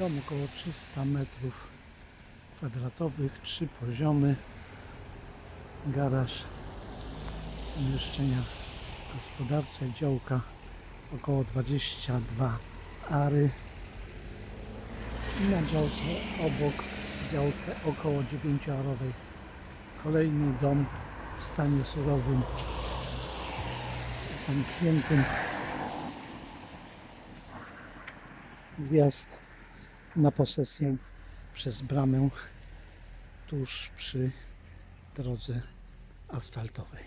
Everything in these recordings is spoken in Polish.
Dom około 300 metrów kwadratowych, trzy poziomy, garaż, pomieszczenia gospodarcze, działka około 22 ary. Na działce obok, działce około 9-arowej, kolejny dom w stanie surowym, zamkniętym. Wjazd na posesję przez bramę tuż przy drodze asfaltowej.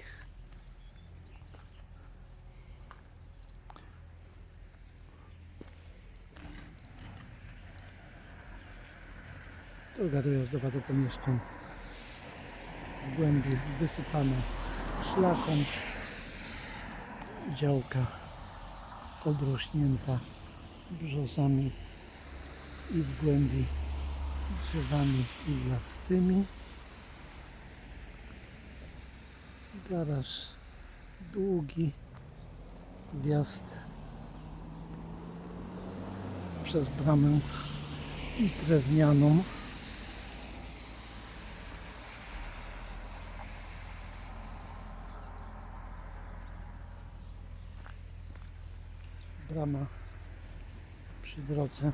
Droga dojazdowa do pomieszczeń w głębi wysypana szlaką. Działka obrośnięta brzozami i w głębi drzewami iglastymi. Garaż długi, wjazd przez bramę drewnianą. Brama przy drodze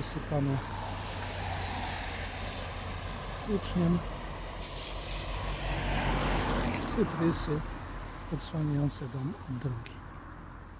wysypana uczniem. Cyprysy odsłaniające dom drogi